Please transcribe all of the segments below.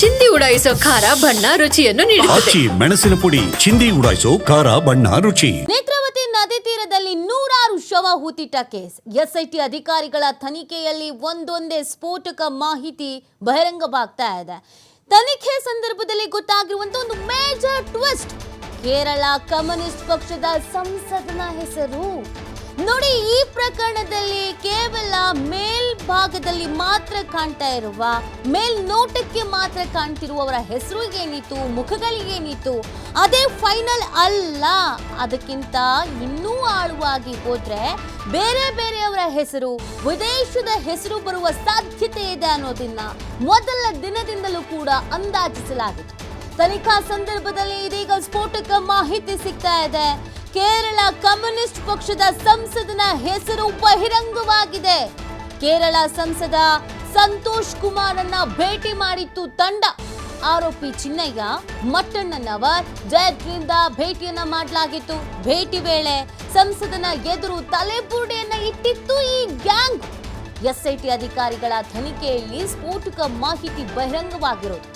ಚಿಂದಿ ಉಡಾಯಿಸೋ ಖಾರ ಬಣ್ಣ ರುಚಿಯನ್ನು ನೀಡುತ್ತದೆ. ಆಚಿ ಮೆಣಸಿನ ಪುಡಿ ಚಿಂದಿ ಉಡಾಯಿಸೋ ಖಾರ ಬಣ್ಣ ರುಚಿ. ನೇತ್ರಾವತಿ ನದಿ ತೀರದಲ್ಲಿ ನೂರಾರು ಶವ ಹೂತಿಟ್ಟ ಕೇಸ್. ಎಸ್ಐಟಿ ಅಧಿಕಾರಿಗಳ ತನಿಖೆಯಲ್ಲಿ ಒಂದೊಂದೇ ಸ್ಫೋಟಕ ಮಾಹಿತಿ ಬಹಿರಂಗವಾಗ್ತಾ ಇದೆ. ತನಿಖೆ ಸಂದರ್ಭದಲ್ಲಿ ಗೊತ್ತಾಗಿರುವಂತ ಒಂದು ಮೇಜರ್ ಟ್ವಿಸ್ಟ್ ಕೇರಳ ಕಮ್ಯುನಿಸ್ಟ್ ಪಕ್ಷದ ಸಂಸದನ ಹೆಸರು. ನೋಡಿ, ಈ ಪ್ರಕರಣದಲ್ಲಿ ಕೇವಲ ಮೇಲ್ಭಾಗದಲ್ಲಿ ಮಾತ್ರ ಕಾಣ್ತಾ ಇರುವ, ಮೇಲ್ನೋಟಕ್ಕೆ ಮಾತ್ರ ಕಾಣ್ತಿರುವವರ ಹೆಸರು ಏನಿತ್ತು ಮುಖಗಳಿಗೇನಿತ್ತು ಅದೇ ಫೈನಲ್ ಅಲ್ಲ. ಅದಕ್ಕಿಂತ ಇನ್ನೂ ಆಳವಾಗಿ ಹೋದ್ರೆ ಬೇರೆ ಬೇರೆಯವರ ಹೆಸರು, ವಿದೇಶದ ಹೆಸರು ಬರುವ ಸಾಧ್ಯತೆ ಇದೆ ಅನ್ನೋದನ್ನ ಮೊದಲ ದಿನದಿಂದಲೂ ಕೂಡ ಅಂದಾಜಿಸಲಾಗಿತ್ತು ತನಿಖಾ ಸಂದರ್ಭದಲ್ಲಿ ಇದೀಗ ಸ್ಫೋಟಕ ಮಾಹಿತಿ ಸಿಗ್ತಾ ಇದೆ. ಕೇರಳ ಕಮ್ಯುನಿಸ್ಟ್ ಪಕ್ಷದ ಸಂಸದನ ಹೆಸರು ಬಹಿರಂಗವಾಗಿದೆ. ಕೇರಳ ಸಂಸದ ಸಂತೋಷ್ ಕುಮಾರನ್ನ ಭೇಟಿ ಮಾಡಿತ್ತು ತಂಡ. ಆರೋಪಿ ಚಿನ್ನಯ್ಯ ಮಟ್ಟಣ್ಣನವರ್ ಜಯತ್ರಿಂದ ಭೇಟಿಯನ್ನ ಮಾಡಲಾಗಿತ್ತು. ಭೇಟಿ ವೇಳೆ ಸಂಸದನ ಎದುರು ತಲೆಬುರುಡೆಯನ್ನ ಇಟ್ಟಿತ್ತು ಈ ಗ್ಯಾಂಗ್. ಎಸ್ಐಟಿ ಅಧಿಕಾರಿಗಳ ತನಿಖೆಯಲ್ಲಿ ಸ್ಫೋಟಕ ಮಾಹಿತಿ ಬಹಿರಂಗವಾಗಿರೋದು.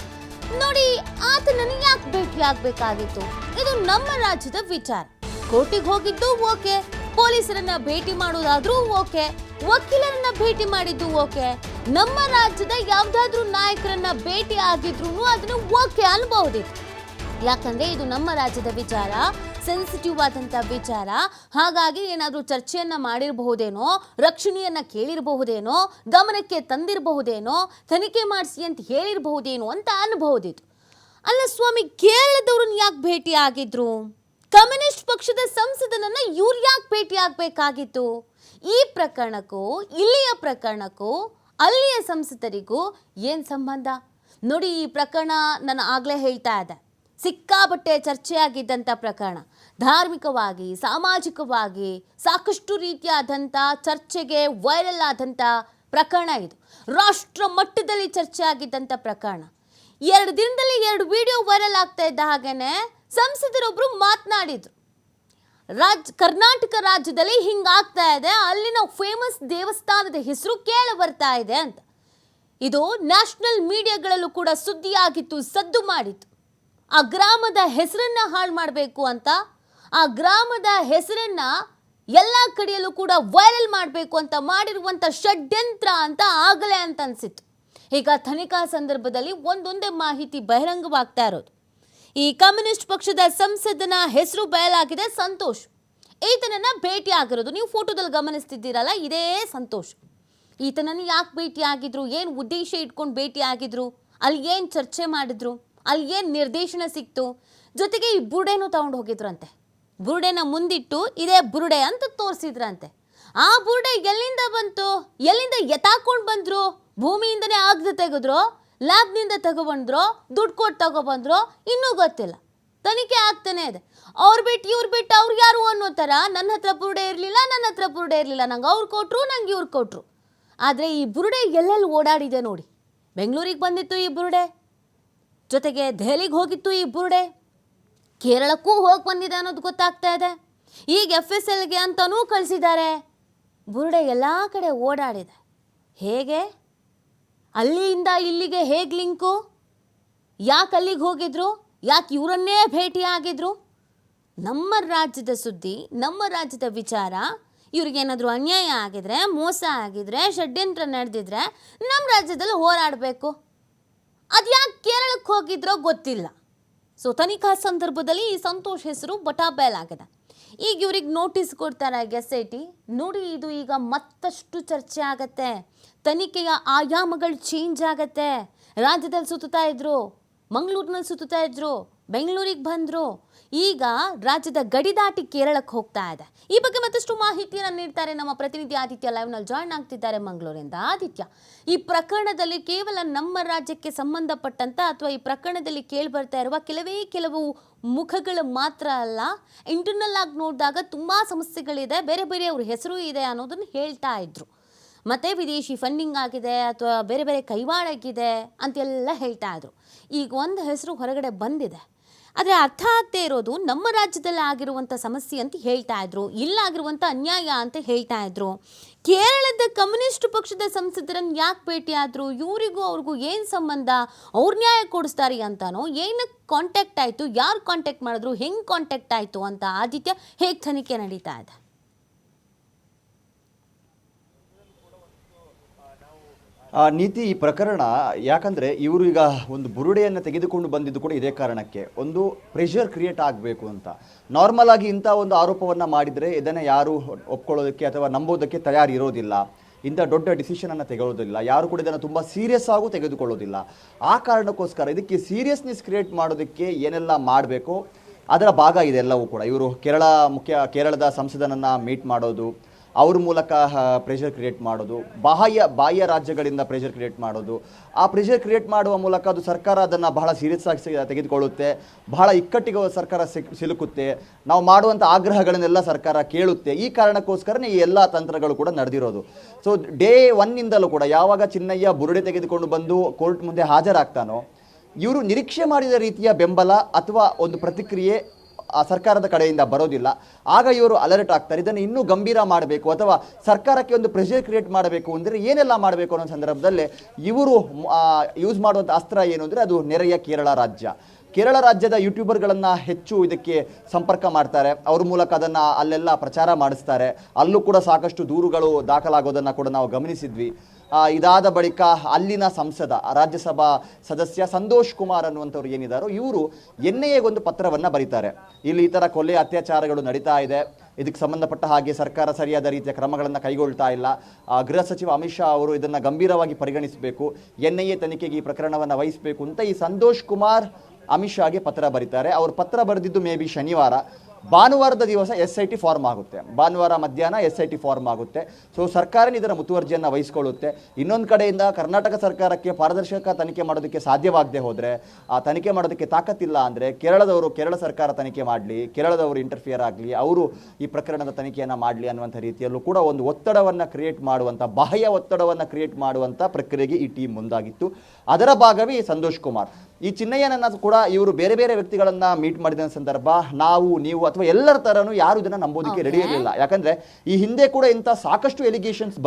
ನೋಡಿ, ಆತನನ್ನು ಯಾಕೆ ಭೇಟಿ ಆಗ್ಬೇಕಾಗಿತ್ತು ಇದು ನಮ್ಮ ರಾಜ್ಯದ ವಿಚಾರ. ಕೋರ್ಟಿಗೆ ಹೋಗಿದ್ದು ಓಕೆ. ಪೊಲೀಸರನ್ನ ಭೇಟಿ ಮಾಡೋದಾದ್ರೂ ಓಕೆ. ವಕೀಲರನ್ನ ಭೇಟಿ ಮಾಡಿದ್ದು ಓಕೆ. ನಮ್ಮ ರಾಜ್ಯದ ಯಾವ್ದಾದ್ರೂ ನಾಯಕರನ್ನ ಭೇಟಿ ಆಗಿದ್ರು ಅದನ್ನು ಓಕೆ ಅನ್ಬಹುದಿತ್ತು ಯಾಕಂದ್ರೆ ಇದು ನಮ್ಮ ರಾಜ್ಯದ ವಿಚಾರ ಸೆನ್ಸಿಟಿವ್ ಆದಂತ ವಿಚಾರ. ಹಾಗಾಗಿ ಏನಾದರೂ ಚರ್ಚೆಯನ್ನ ಮಾಡಿರಬಹುದೇನೋ, ರಕ್ಷಣೆಯನ್ನ ಕೇಳಿರಬಹುದೇನೋ, ಗಮನಕ್ಕೆ ತಂದಿರಬಹುದೇನೋ, ತನಿಖೆ ಮಾಡಿಸಿ ಅಂತ ಹೇಳಿರಬಹುದೇನೋ ಅಂತ ಅನ್ಬಹುದಿತ್ತು. ಅಲ್ಲ ಸ್ವಾಮಿ, ಕೇರಳದವ್ರನ್ನ ಯಾಕೆ ಭೇಟಿ ಆಗಿದ್ರು? ಕಮ್ಯುನಿಸ್ಟ್ ಪಕ್ಷದ ಸಂಸದನನ್ನ ಇವ್ರು ಯಾಕೆ ಭೇಟಿ ಈ ಪ್ರಕರಣಕ್ಕೂ, ಇಲ್ಲಿಯ ಪ್ರಕರಣಕ್ಕೂ, ಅಲ್ಲಿಯ ಸಂಸದರಿಗೂ ಏನ್ ಸಂಬಂಧ? ನೋಡಿ, ಈ ಪ್ರಕರಣ ನಾನು ಆಗ್ಲೇ ಹೇಳ್ತಾ ಇದ್ದೆ. ಸಿಕ್ಕಾಬಟ್ಟೆ ಚರ್ಚೆಯಾಗಿದ್ದಂಥ ಪ್ರಕರಣ. ಧಾರ್ಮಿಕವಾಗಿ, ಸಾಮಾಜಿಕವಾಗಿ ಸಾಕಷ್ಟು ರೀತಿಯಾದಂಥ ಚರ್ಚೆಗೆ ವೈರಲ್ ಆದಂಥ ಪ್ರಕರಣ ಇದು. ರಾಷ್ಟ್ರ ಮಟ್ಟದಲ್ಲಿ ಚರ್ಚೆ ಆಗಿದ್ದಂಥ ಪ್ರಕರಣ. ಎರಡು ದಿನದಲ್ಲಿ ಎರಡು ವಿಡಿಯೋ ವೈರಲ್ ಆಗ್ತಾ ಇದ್ದ ಹಾಗೇನೆ ಸಂಸದರೊಬ್ರು ಮಾತನಾಡಿದ್ರು. ರಾಜ್, ಕರ್ನಾಟಕ ರಾಜ್ಯದಲ್ಲಿ ಹಿಂಗಾಗ್ತಾ ಇದೆ, ಅಲ್ಲಿನ ಫೇಮಸ್ ದೇವಸ್ಥಾನದ ಹೆಸರು ಕೇಳ ಬರ್ತಾ ಇದೆ ಅಂತ. ಇದು ನ್ಯಾಷನಲ್ ಮೀಡಿಯಾಗಳಲ್ಲೂ ಕೂಡ ಸುದ್ದಿಯಾಗಿತ್ತು, ಸದ್ದು ಮಾಡಿತ್ತು. ಆ ಗ್ರಾಮದ ಹೆಸರನ್ನ ಹಾಳು ಮಾಡಬೇಕು ಅಂತ, ಆ ಗ್ರಾಮದ ಹೆಸರನ್ನ ಎಲ್ಲ ಕಡೆಯಲ್ಲೂ ಕೂಡ ವೈರಲ್ ಮಾಡಬೇಕು ಅಂತ ಮಾಡಿರುವಂಥ ಷಡ್ಯಂತ್ರ ಅಂತ ಆಗಲೇ ಅಂತ ಅನಿಸಿತ್ತು. ಈಗ ತನಿಖಾ ಸಂದರ್ಭದಲ್ಲಿ ಒಂದೊಂದೇ ಮಾಹಿತಿ ಬಹಿರಂಗವಾಗ್ತಾ ಇರೋದು. ಈ ಕಮ್ಯುನಿಸ್ಟ್ ಪಕ್ಷದ ಸಂಸದನ ಹೆಸರು ಬಯಲಾಗಿದೆ ಸಂತೋಷ್. ಈತನನ್ನ ಭೇಟಿ ಆಗಿರೋದು ನೀವು ಫೋಟೋದಲ್ಲಿ ಗಮನಿಸ್ತಿದ್ದೀರಲ್ಲ, ಇದೇ ಸಂತೋಷ್. ಈತನನ್ನು ಯಾಕೆ ಭೇಟಿ ಆಗಿದ್ರು ಏನು ಉದ್ದೇಶ ಇಟ್ಕೊಂಡು ಭೇಟಿ ಆಗಿದ್ರು ಅಲ್ಲಿ ಏನು ಚರ್ಚೆ ಮಾಡಿದ್ರು, ಅಲ್ಲಿ ಏನು ನಿರ್ದೇಶನ ಸಿಕ್ತು, ಜೊತೆಗೆ ಈ ಬುರುಡೆನೂ ತಗೊಂಡು ಹೋಗಿದ್ರಂತೆ. ಬುರುಡೆನ ಮುಂದಿಟ್ಟು ಇದೇ ಬುರುಡೆ ಅಂತ ತೋರಿಸಿದ್ರಂತೆ. ಆ ಬುರುಡೆ ಎಲ್ಲಿಂದ ಬಂತು, ಎಲ್ಲಿಂದ ಎತ್ತಾಕೊಂಡು ಬಂದ್ರು, ಭೂಮಿಯಿಂದನೇ ಆಗದೆ ತೆಗೆದ್ರು ಲ್ಯಾಬ್ನಿಂದ ತಗೊಬಂದ್ರು, ದುಡ್ಡು ಕೊಟ್ಟು ತಗೊಬಂದ್ರು, ಇನ್ನೂ ಗೊತ್ತಿಲ್ಲ. ತನಿಖೆ ಆಗ್ತಾನೆ ಇದೆ. ಅವ್ರು ಬಿಟ್ಟು ಇವ್ರು ಬಿಟ್ಟು ಅವ್ರು ಯಾರು ಅನ್ನೋ ಥರ ನನ್ನ ಹತ್ರ ಬುರುಡೆ ಇರಲಿಲ್ಲ ನನ್ನ ಹತ್ರ ಬುರುಡೆ ಇರಲಿಲ್ಲ. ನಂಗೆ ಅವ್ರು ಕೊಟ್ಟರು ನಂಗೆ ಇವ್ರು ಕೊಟ್ಟರು ಆದರೆ ಈ ಬುರುಡೆ ಎಲ್ಲೆಲ್ಲಿ ಓಡಾಡಿದೆ ನೋಡಿ. ಬೆಂಗಳೂರಿಗೆ ಬಂದಿತ್ತು ಈ ಬುರುಡೆ. ಜೊತೆಗೆ ದೆಹಲಿಗೆ ಹೋಗಿತ್ತು ಈ ಬುರುಡೆ. ಕೇರಳಕ್ಕೂ ಹೋಗಿ ಬಂದಿದೆ ಅನ್ನೋದು ಗೊತ್ತಾಗ್ತಾ ಇದೆ. ಈಗ ಎಫ್ ಎಸ್ ಎಲ್ಗೆ ಅಂತಲೂ ಕಳಿಸಿದ್ದಾರೆ. ಬುರುಡೆ ಎಲ್ಲ ಕಡೆ ಓಡಾಡಿದೆ. ಹೇಗೆ? ಅಲ್ಲಿಂದ ಇಲ್ಲಿಗೆ ಹೇಗೆ ಲಿಂಕು? ಯಾಕೆ ಅಲ್ಲಿಗೆ ಹೋಗಿದ್ರು? ಯಾಕೆ ಇವರನ್ನೇ ಭೇಟಿ ಆಗಿದ್ರು? ನಮ್ಮ ರಾಜ್ಯದ ಸುದ್ದಿ, ನಮ್ಮ ರಾಜ್ಯದ ವಿಚಾರ ಇವ್ರಿಗೇನಾದರೂ ಅನ್ಯಾಯ ಆಗಿದ್ರೆ, ಮೋಸ ಆಗಿದ್ರೆ, ಷಡ್ಯಂತ್ರ ನಡೆದಿದ್ರೆ ನಮ್ಮ ರಾಜ್ಯದಲ್ಲಿ ಹೋರಾಡಬೇಕು. ಅದು ಯಾಕೆ ಕೇರಳಕ್ಕೆ ಹೋಗಿದ್ರೋ ಗೊತ್ತಿಲ್ಲ. ಸೊ ತನಿಖಾ ಸಂದರ್ಭದಲ್ಲಿ ಈ ಸಂತೋಷ್ ಹೆಸರು ಬಟಾಬಯಲಾಗಿದೆ. ಈಗ ಇವ್ರಿಗೆ ನೋಟಿಸ್ ಕೊಡ್ತಾರೆ ಎಸ್ ಐ ಟಿ ನೋಡಿ, ಇದು ಈಗ ಮತ್ತಷ್ಟು ಚರ್ಚೆ ಆಗತ್ತೆ. ತನಿಖೆಯ ಆಯಾಮಗಳು ಚೇಂಜ್ ಆಗತ್ತೆ. ರಾಜ್ಯದಲ್ಲಿ ಸುತ್ತಾ ಇದ್ರು, ಮಂಗಳೂರಿನಲ್ಲಿ ಸುತ್ತಾ ಇದ್ರು ಬೆಂಗಳೂರಿಗೆ ಬಂದರು, ಈಗ ರಾಜ್ಯದ ಗಡಿ ದಾಟಿ ಕೇರಳಕ್ಕೆ ಹೋಗ್ತಾ ಇದೆ. ಈ ಬಗ್ಗೆ ಮತ್ತಷ್ಟು ಮಾಹಿತಿಯನ್ನು ನೀಡ್ತಾರೆ ನಮ್ಮ ಪ್ರತಿನಿಧಿ ಆದಿತ್ಯ ಲೈವ್ನಲ್ಲಿ ಜಾಯ್ನ್ ಆಗ್ತಿದ್ದಾರೆ ಮಂಗಳೂರಿಂದ. ಆದಿತ್ಯ, ಈ ಪ್ರಕರಣದಲ್ಲಿ ಕೇವಲ ನಮ್ಮ ರಾಜ್ಯಕ್ಕೆ ಸಂಬಂಧಪಟ್ಟಂತ ಅಥವಾ ಈ ಪ್ರಕರಣದಲ್ಲಿ ಕೇಳಿ ಬರ್ತಾ ಇರುವ ಕೆಲವೇ ಕೆಲವು ಮುಖಗಳು ಮಾತ್ರ ಅಲ್ಲ ಇಂಟರ್ನಲ್ ಆಗಿ ನೋಡಿದಾಗ ತುಂಬಾ ಸಮಸ್ಯೆಗಳಿದೆ, ಬೇರೆ ಬೇರೆ ಅವ್ರ ಹೆಸರು ಇದೆ ಅನ್ನೋದನ್ನು ಹೇಳ್ತಾ ಇದ್ರು. ಮತ್ತೆ ವಿದೇಶಿ ಫಂಡಿಂಗ್ ಆಗಿದೆ ಅಥವಾ ಬೇರೆ ಬೇರೆ ಕೈವಾಡಾಗಿದೆ ಅಂತೆಲ್ಲ ಹೇಳ್ತಾ ಇದ್ರು. ಈಗ ಒಂದು ಹೆಸರು ಹೊರಗಡೆ ಬಂದಿದೆ. ಆದರೆ ಅರ್ಥ ಆಗದೆ ಇರೋದು ನಮ್ಮ ರಾಜ್ಯದಲ್ಲಿ ಆಗಿರುವಂಥ ಸಮಸ್ಯೆ ಅಂತ ಹೇಳ್ತಾ ಇದ್ರು ಇಲ್ಲಾಗಿರುವಂಥ ಅನ್ಯಾಯ ಅಂತ ಹೇಳ್ತಾ ಇದ್ರು. ಕೇರಳದ ಕಮ್ಯುನಿಸ್ಟ್ ಪಕ್ಷದ ಸಂಸದರನ್ನು ಯಾಕೆ ಭೇಟಿಯಾದರು ಇವರಿಗೂ ಅವ್ರಿಗೂ ಏನು ಸಂಬಂಧ? ಅವ್ರ ನ್ಯಾಯ ಕೊಡಿಸ್ತಾರೆ ಅಂತನೋ? ಏನಕ್ಕೆ ಕಾಂಟ್ಯಾಕ್ಟ್ ಆಯಿತು? ಯಾರು ಕಾಂಟ್ಯಾಕ್ಟ್ ಮಾಡಿದ್ರು? ಹೆಂಗೆ ಕಾಂಟ್ಯಾಕ್ಟ್ ಆಯಿತು ಅಂತ ಆದಿತ್ಯ ಹೇಗೆ ತನಿಖೆ ನಡೀತಾ ಇದೆ? ನೀತಿ ಈ ಪ್ರಕರಣ ಯಾಕಂದ್ರೆ ಇವರು ಈಗ ಒಂದು ಬುರುಡೆಯನ್ನು ತೆಗೆದುಕೊಂಡು ಬಂದಿದ್ದು ಕೂಡ ಇದೇ ಕಾರಣಕ್ಕೆ. ಒಂದು ಪ್ರೆಷರ್ ಕ್ರಿಯೇಟ್ ಆಗಬೇಕು ಅಂತ. ನಾರ್ಮಲ್ ಆಗಿ ಇಂಥ ಒಂದು ಆರೋಪವನ್ನು ಮಾಡಿದರೆ ಇದನ್ನು ಯಾರು ಒಪ್ಕೊಳ್ಳೋದಕ್ಕೆ ಅಥವಾ ನಂಬೋದಕ್ಕೆ ತಯಾರಿರೋದಿಲ್ಲ ಇಂಥ ದೊಡ್ಡ ಡಿಸಿಷನನ್ನು ತೆಗೆಯೋದಿಲ್ಲ. ಯಾರು ಕೂಡ ಇದನ್ನು ತುಂಬ ಸೀರಿಯಸ್ ಆಗೂ ತೆಗೆದುಕೊಳ್ಳೋದಿಲ್ಲ. ಆ ಕಾರಣಕ್ಕೋಸ್ಕರ ಇದಕ್ಕೆ ಸೀರಿಯಸ್ನೆಸ್ ಕ್ರಿಯೇಟ್ ಮಾಡೋದಕ್ಕೆ ಏನೆಲ್ಲ ಮಾಡಬೇಕು ಅದರ ಭಾಗ ಇದೆಲ್ಲವೂ ಕೂಡ. ಇವರು ಕೇರಳ ಮುಖ್ಯ ಕೇರಳದ ಸಂಸದನನ್ನು ಮೀಟ್ ಮಾಡೋದು ಅವ್ರ ಮೂಲಕ ಪ್ರೆಷರ್ ಕ್ರಿಯೇಟ್ ಮಾಡೋದು, ಬಾಹ್ಯ ಬಾಹ್ಯ ರಾಜ್ಯಗಳಿಂದ ಪ್ರೆಷರ್ ಕ್ರಿಯೇಟ್ ಮಾಡೋದು. ಆ ಪ್ರೆಷರ್ ಕ್ರಿಯೇಟ್ ಮಾಡುವ ಮೂಲಕ ಅದು ಸರ್ಕಾರ ಅದನ್ನು ಬಹಳ ಸೀರಿಯಸ್ ಆಗಿ ತೆಗೆದುಕೊಳ್ಳುತ್ತೆ, ಬಹಳ ಇಕ್ಕಟ್ಟಿಗೆ ಸರ್ಕಾರ ಸಿಲುಕುತ್ತೆ. ನಾವು ಮಾಡುವಂಥ ಆಗ್ರಹಗಳನ್ನೆಲ್ಲ ಸರ್ಕಾರ ಕೇಳುತ್ತೆ. ಈ ಕಾರಣಕ್ಕೋಸ್ಕರನೇ ಈ ಎಲ್ಲ ತಂತ್ರಗಳು ಕೂಡ ನಡೆದಿರೋದು. ಸೊ ಡೇ ಒನ್ನಿಂದಲೂ ಕೂಡ ಯಾವಾಗ ಚಿನ್ನಯ್ಯ ಬುರುಡೆ ತೆಗೆದುಕೊಂಡು ಬಂದು ಕೋರ್ಟ್ ಮುಂದೆ ಹಾಜರಾಗ್ತಾನೋ, ಇವರು ನಿರೀಕ್ಷೆ ಮಾಡಿದ ರೀತಿಯ ಬೆಂಬಲ ಅಥವಾ ಒಂದು ಪ್ರತಿಕ್ರಿಯೆ ಸರ್ಕಾರದ ಕಡೆಯಿಂದ ಬರೋದಿಲ್ಲ. ಆಗ ಇವರು ಅಲರ್ಟ್ ಆಗ್ತಾರೆ ಇದನ್ನು ಇನ್ನೂ ಗಂಭೀರ ಮಾಡಬೇಕು ಅಥವಾ ಸರ್ಕಾರಕ್ಕೆ ಒಂದು ಪ್ರೆಷರ್ ಕ್ರಿಯೇಟ್ ಮಾಡಬೇಕು ಅಂದರೆ ಏನೆಲ್ಲ ಮಾಡಬೇಕು ಅನ್ನೋ ಸಂದರ್ಭದಲ್ಲಿ ಇವರು ಯೂಸ್ ಮಾಡುವಂಥ ಅಸ್ತ್ರ ಏನು ಅಂದರೆ ಅದು ನೆರೆಯ ಕೇರಳ ರಾಜ್ಯ. ಕೇರಳ ರಾಜ್ಯದ ಯೂಟ್ಯೂಬರ್ಗಳನ್ನು ಹೆಚ್ಚು ಇದಕ್ಕೆ ಸಂಪರ್ಕ ಮಾಡ್ತಾರೆ. ಅವ್ರ ಮೂಲಕ ಅದನ್ನು ಅಲ್ಲೆಲ್ಲ ಪ್ರಚಾರ ಮಾಡಿಸ್ತಾರೆ. ಅಲ್ಲೂ ಕೂಡ ಸಾಕಷ್ಟು ದೂರುಗಳು ದಾಖಲಾಗೋದನ್ನು ಕೂಡ ನಾವು ಗಮನಿಸಿದ್ವಿ. ಇದಾದ ಬಳಿಕ ಅಲ್ಲಿನ ಸಂಸದ, ರಾಜ್ಯಸಭಾ ಸದಸ್ಯ ಸಂತೋಷ್ ಕುಮಾರ್ ಅನ್ನುವಂಥವ್ರು ಏನಿದಾರೋ, ಇವರು ಎನ್ ಒಂದು ಪತ್ರವನ್ನು ಬರೀತಾರೆ. ಇಲ್ಲಿ ಈ ಥರ ಕೊಲೆ ಅತ್ಯಾಚಾರಗಳು ನಡೀತಾ ಇದೆ. ಇದಕ್ಕೆ ಸಂಬಂಧಪಟ್ಟ ಹಾಗೆ ಸರ್ಕಾರ ಸರಿಯಾದ ರೀತಿಯ ಕ್ರಮಗಳನ್ನು ಕೈಗೊಳ್ತಾ ಇಲ್ಲ. ಗೃಹ ಸಚಿವ ಅಮಿತ್ ಶಾ ಅವರು ಇದನ್ನು ಗಂಭೀರವಾಗಿ ಪರಿಗಣಿಸಬೇಕು. ಎನ್ ಐ ಎ ತನಿಖೆಗೆ ಈ ಪ್ರಕರಣವನ್ನು ವಹಿಸಬೇಕು ಅಂತ ಈ ಸಂತೋಷ್ ಕುಮಾರ್ ಅಮಿತ್ ಶಾಗೆ ಪತ್ರ ಬರೀತಾರೆ. ಅವರು ಪತ್ರ ಬರೆದಿದ್ದು ಮೇ ಬಿ ಶನಿವಾರ. ಭಾನುವಾರದ ದಿವಸ ಎಸ್ ಐ ಟಿ ಫಾರ್ಮ್ ಆಗುತ್ತೆ. ಭಾನುವಾರ ಮಧ್ಯಾಹ್ನ ಎಸ್ ಐ ಟಿ ಫಾರ್ಮ್ ಆಗುತ್ತೆ. ಸೊ ಸರ್ಕಾರನೇ ಇದರ ಮುತುವರ್ಜಿಯನ್ನು ವಹಿಸಿಕೊಳ್ಳುತ್ತೆ. ಇನ್ನೊಂದು ಕಡೆಯಿಂದ ಕರ್ನಾಟಕ ಸರ್ಕಾರಕ್ಕೆ ಪಾರದರ್ಶಕ ತನಿಖೆ ಮಾಡೋದಕ್ಕೆ ಸಾಧ್ಯವಾಗದೆ ಹೋದರೆ, ಆ ತನಿಖೆ ಮಾಡೋದಕ್ಕೆ ತಾಕತ್ತಿಲ್ಲ ಅಂದರೆ ಕೇರಳದವರು ಕೇರಳ ಸರ್ಕಾರ ತನಿಖೆ ಮಾಡಲಿ, ಕೇರಳದವರು ಇಂಟರ್ಫಿಯರ್ ಆಗಲಿ, ಅವರು ಈ ಪ್ರಕರಣದ ತನಿಖೆಯನ್ನು ಮಾಡಲಿ ಅನ್ನುವಂಥ ರೀತಿಯಲ್ಲೂ ಕೂಡ ಒಂದು ಒತ್ತಡವನ್ನು ಕ್ರಿಯೇಟ್ ಮಾಡುವಂಥ, ಬಾಹ್ಯ ಒತ್ತಡವನ್ನು ಕ್ರಿಯೇಟ್ ಮಾಡುವಂಥ ಪ್ರಕ್ರಿಯೆಗೆ ಈ ಟೀಮ್ ಮುಂದಾಗಿತ್ತು. ಅದರ ಭಾಗವೇ ಸಂತೋಷ್ ಕುಮಾರ್. ಈ ಚಿನ್ನಯ್ಯನನ್ನು ಕೂಡ ಇವರು ಬೇರೆ ಬೇರೆ ವ್ಯಕ್ತಿಗಳನ್ನು ಮೀಟ್ ಮಾಡಿದ ಸಂದರ್ಭ, ನಾವು, ನೀವು ಅಥವಾ ಎಲ್ಲರ ತರನು ಯಾರು ಇದನ್ನ ನಂಬೋದಕ್ಕೆ ರೆಡಿ ಇರಲಿಲ್ಲ ಯಾಕಂದ್ರೆ ಈ ಹಿಂದೆ ಕೂಡ ಇಂಥ ಸಾಕಷ್ಟು ಎಲಿಗೇಷನ್ಸ್ ಬಂದ್